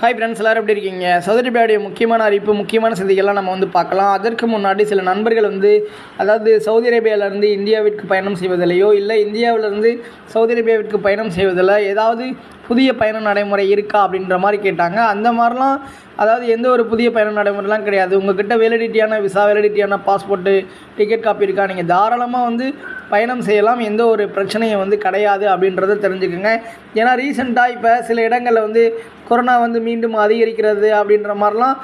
Hi friends எல்லோரும் எப்படி இருக்கீங்க? சவுதி அரேபியாவுடைய முக்கியமான அறிவிப்பு முக்கியமான செய்திகள்லாம் நம்ம வந்து பார்க்கலாம். அதற்கு முன்னாடி சில நண்பர்கள் வந்து அதாவது சவுதி அரேபியாவிலேருந்து இந்தியாவிற்கு பயணம் செய்வதிலையோ இல்லை இந்தியாவிலேருந்து சவுதி அரேபியாவிற்கு பயணம் செய்வதில் ஏதாவது புதிய பயண நடைமுறை இருக்கா அப்படின்ற மாதிரி கேட்டாங்க. அந்த மாதிரிலாம் அதாவது எந்த ஒரு புதிய பயண நடைமுறைலாம் கிடையாது. உங்கள்கிட்ட வேலிடிட்டியான விசா வேலிடிட்டியான பாஸ்போர்ட்டு டிக்கெட் காப்பி இருக்கா நீங்கள் தாராளமாக வந்து பயணம் செய்யலாம். எந்த ஒரு பிரச்சனையும் வந்து கிடையாது அப்படின்றத தெரிஞ்சுக்கோங்க. ஏன்னா ரீசெண்டாக இப்போ சில இடங்களில் வந்து கொரோனா வந்து மீண்டும் அதிகரிக்கிறது அப்படின்ற மாதிரிலாம்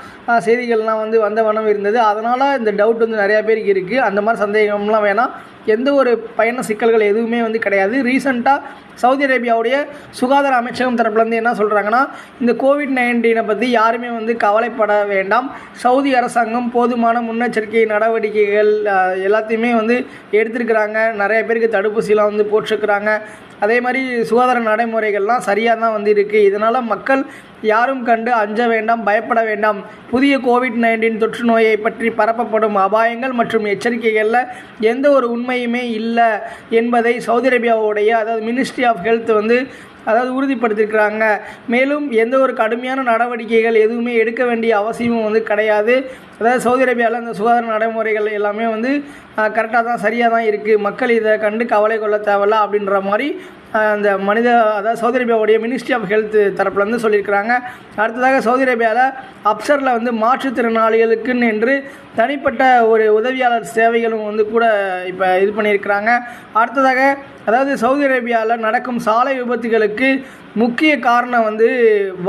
செய்திகள்லாம் வந்து வந்த வனம் இருந்தது. அதனால் இந்த டவுட் வந்து நிறையா பேருக்கு இருக்குது அந்த மாதிரி சந்தேகம்லாம் வேணாம். எந்த ஒரு பயண சிக்கல்கள் எதுவுமே வந்து கிடையாது. ரீசெண்டாக சவுதி அரேபியாவுடைய சுகாதார அமைச்சகம் தரப்புலேருந்து என்ன சொல்கிறாங்கன்னா இந்த கோவிட் நைன்டீனை பற்றி யாருமே வந்து கவலைப்பட வேண்டாம். சவுதி அரசாங்கம் போதுமான முன்னெச்சரிக்கை நடவடிக்கைகள் எல்லாத்தையுமே வந்து எடுத்திருக்கிறாங்க. நிறைய பேருக்கு தடுப்பூசிலாம் வந்து போட்டிருக்கிறாங்க. அதே மாதிரி சுகாதார நடைமுறைகள்லாம் சரியாக தான் வந்து இருக்குது இதனால் மக்கள் யாரும் கண்டு அஞ்ச வேண்டாம் பயப்பட வேண்டாம். புதிய கோவிட் நைன்டீன் தொற்று நோயை பற்றி பரப்பப்படும் அபாயங்கள் மற்றும் எச்சரிக்கைகளில் எந்த ஒரு உண்மையுமே இல்லை என்பதை சவுதி அரேபியாவுடைய அதாவது மினிஸ்ட்ரி ஆஃப் ஹெல்த் வந்து அதாவது உறுதிப்படுத்தியிருக்கிறாங்க. மேலும் எந்த ஒரு கடுமையான நடவடிக்கைகள் எதுவுமே எடுக்க வேண்டிய அவசியமும் வந்து கிடையாது. அதாவது சவுதி அரேபியாவில் அந்த சுகாதார நடைமுறைகள் எல்லாமே வந்து கரெக்டாக தான் சரியாக தான் இருக்குது மக்கள் இதை கண்டு கவலை கொள்ள தேவையில்ல அப்படின்ற மாதிரி அந்த மனித அதாவது சவுதி அரேபியாவுடைய மினிஸ்ட்ரி ஆஃப் ஹெல்த் தரப்புலேருந்து சொல்லியிருக்கிறாங்க. அடுத்ததாக சவுதி அரேபியாவில் அப்சரில் வந்து மாற்றுத்திறனாளிகளுக்குன்னு என்று தனிப்பட்ட ஒரு உதவியாளர் சேவைகளும் வந்து கூட இப்போ இது பண்ணியிருக்கிறாங்க. அடுத்ததாக அதாவது சவுதி அரேபியாவில் நடக்கும் சாலை விபத்துகளுக்கு முக்கிய காரணம் வந்து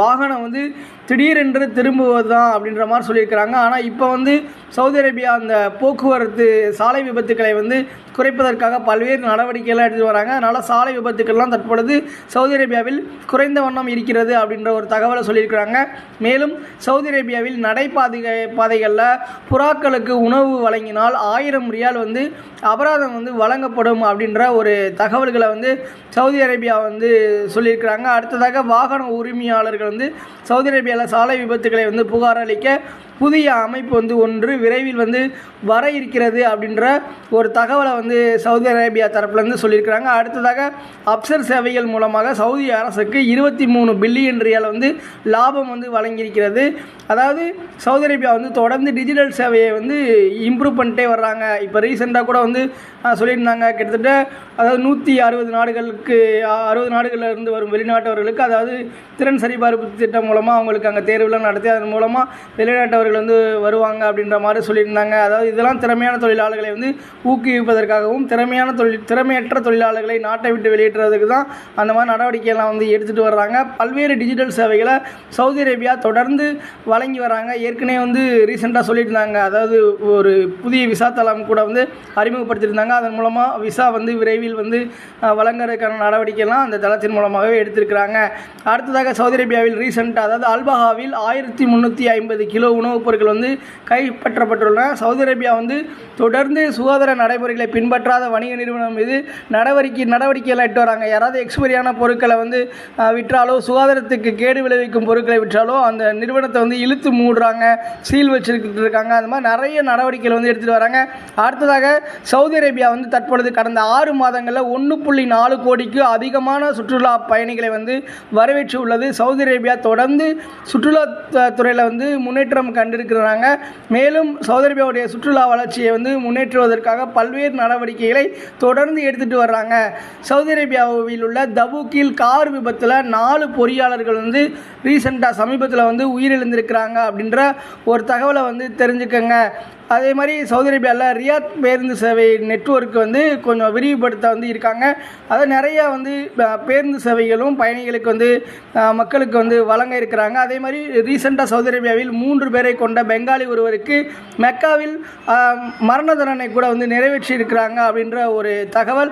வாகனம் வந்து திடீரென்று திரும்புவது தான் அப்படின்ற மாதிரி சொல்லியிருக்கிறாங்க. ஆனால் இப்போ வந்து சவுதி அரேபியா அந்த போக்குவரத்து சாலை விபத்துக்களை வந்து குறைப்பதற்காக பல்வேறு நடவடிக்கைகள்லாம் எடுத்து வராங்க. அதனால் சாலை விபத்துக்கள்லாம் தற்பொழுது சவுதி அரேபியாவில் குறைந்த வண்ணம் இருக்கிறது அப்படின்ற ஒரு தகவலை சொல்லியிருக்கிறாங்க. மேலும் சவுதி அரேபியாவில் நடைபாதை பாதைகளில் புறாக்களுக்கு உணவு வழங்கினால் ஆயிரம் ரியால் வந்து அபராதம் வந்து வழங்கப்படும் அப்படின்ற ஒரு தகவல்களை வந்து சவுதி அரேபியா வந்து சொல்லியிருக்கிறாங்க. அடுத்ததாக வாகன உரிமையாளர்கள் வந்து சவுதி அரேபியா சாலை விபத்துகளை வந்து புகார் அளிக்க புதிய அமைப்பு வந்து ஒன்று விரைவில் வந்து வர இருக்கிறது அப்படின்ற ஒரு தகவலை வந்து சவுதி அரேபியா தரப்புலேருந்து சொல்லியிருக்கிறாங்க. அடுத்ததாக அப்சர் சேவைகள் மூலமாக சவுதி அரசுக்கு இருபத்தி மூணு பில்லியன் ரியால் வந்து லாபம் வந்து வழங்கியிருக்கிறது. அதாவது சவுதி அரேபியா வந்து தொடர்ந்து டிஜிட்டல் சேவையை வந்து இம்ப்ரூவ் பண்ணிட்டே வர்றாங்க. இப்போ ரீசெண்டாக கூட வந்து சொல்லியிருந்தாங்க. கிட்டத்தட்ட அதாவது நூற்றி அறுபது நாடுகளுக்கு அறுபது நாடுகளில் இருந்து வரும் வெளிநாட்டவர்களுக்கு அதாவது திறன் சரிபார்ப்பு திட்டம் மூலமாக அவங்களுக்கு அங்கே தேர்வுலாம் நடத்தி அதன் மூலமாக வெளிநாட்டவர்கள் வந்து வருவாங்க அப்படின்ற மாதிரி சொல்லியிருந்தாங்க. அதாவது இதெல்லாம் திறமையான தொழிலாளர்களை வந்து ஊக்குவிப்பதற்காகவும் திறமையான தொழில் திறமையற்ற தொழிலாளர்களை நாட்டை விட்டு வெளியேற்றுறதுக்கு தான் அந்த மாதிரி நடவடிக்கையெல்லாம் வந்து எடுத்துகிட்டு வர்றாங்க. பல்வேறு டிஜிட்டல் சேவைகளை சவுதி அரேபியா தொடர்ந்து வழங்கி வராங்க. ஏற்கனவே வந்து ரீசெண்டாக சொல்லியிருந்தாங்க. அதாவது ஒரு புதிய விசா தளம் கூட வந்து அறிமுகப்படுத்தியிருந்தாங்க. அதன் மூலமாக விசா வந்து விரைவில் வந்து வழங்குறதுக்கான நடவடிக்கைலாம் அந்த தளத்தின் மூலமாகவே எடுத்திருக்கிறாங்க. அடுத்ததாக சவுதி அரேபியாவில் ரீசெண்டாக அதாவது அல்பஹாவில் ஆயிரத்தி முந்நூற்றி ஐம்பது கிலோ உணவுப் பொருட்கள் வந்து கைப்பற்றப்பட்டுள்ளன சவுதி அரேபியா வந்து தொடர்ந்து சுகாதார நடைமுறைகளை பின்பற்றாத வணிக நிறுவனம் மீது நடவடிக்கை நடவடிக்கைகள் எடுத்து வராங்க. யாராவது எக்ஸ்பைரியான பொருட்களை வந்து விற்றாலோ சுகாதாரத்துக்கு கேடு விளைவிக்கும் பொருட்களை விற்றாலோ அந்த நிறுவனத்தை வந்து இழுத்து மூடுறாங்க சீல் வச்சுக்கிட்டு இருக்காங்க. அந்த மாதிரி நிறைய நடவடிக்கைகள் வந்து எடுத்துகிட்டு வராங்க. அடுத்ததாக சவுதி அரேபியா வந்து தற்பொழுது கடந்த ஆறு மாதங்களில் ஒன்று புள்ளி நாலு கோடிக்கு அதிகமான சுற்றுலா பயணிகளை வந்து வரவேற்று உள்ளது. சவுதி அரேபியா தொடர்ந்து சுற்றுலா துறையில் வந்து முன்னேற்றம் கண்டிருக்கிறாங்க. மேலும் சவுதி சுற்றுலா வளர்ச்சியை வந்து முன்னேற்றுவதற்காக பல்வேறு நடவடிக்கைகளை தொடர்ந்து எடுத்துகிட்டு வர்றாங்க. சவுதி அரேபியாவில் உள்ள தபூக்கில் கார் விபத்தில் நாலு பொறியாளர்கள் வந்து ரீசெண்டாக சமீபத்தில் வந்து உயிரிழந்திருக்கிறாங்க அப்படின்ற ஒரு தகவலை வந்து தெரிஞ்சுக்கோங்க. அதே மாதிரி சவுதி அரேபியாவில் ரியாத் பேருந்து சேவை நெட்வொர்க் வந்து கொஞ்சம் விரிவுபடுத்த வந்து இருக்காங்க. அதை நிறையா வந்து பேருந்து சேவைகளும் பயணிகளுக்கு வந்து மக்களுக்கு வந்து வழங்க இருக்கிறாங்க. அதே மாதிரி ரீசெண்டாக சவுதி அரேபியாவில் மூன்று பேரை கொண்ட பெங்காலி ஒருவருக்கு மெக்காவில் மரண தண்டனை கூட வந்து நிறைவேற்றி இருக்கிறாங்க அப்படின்ற ஒரு தகவல்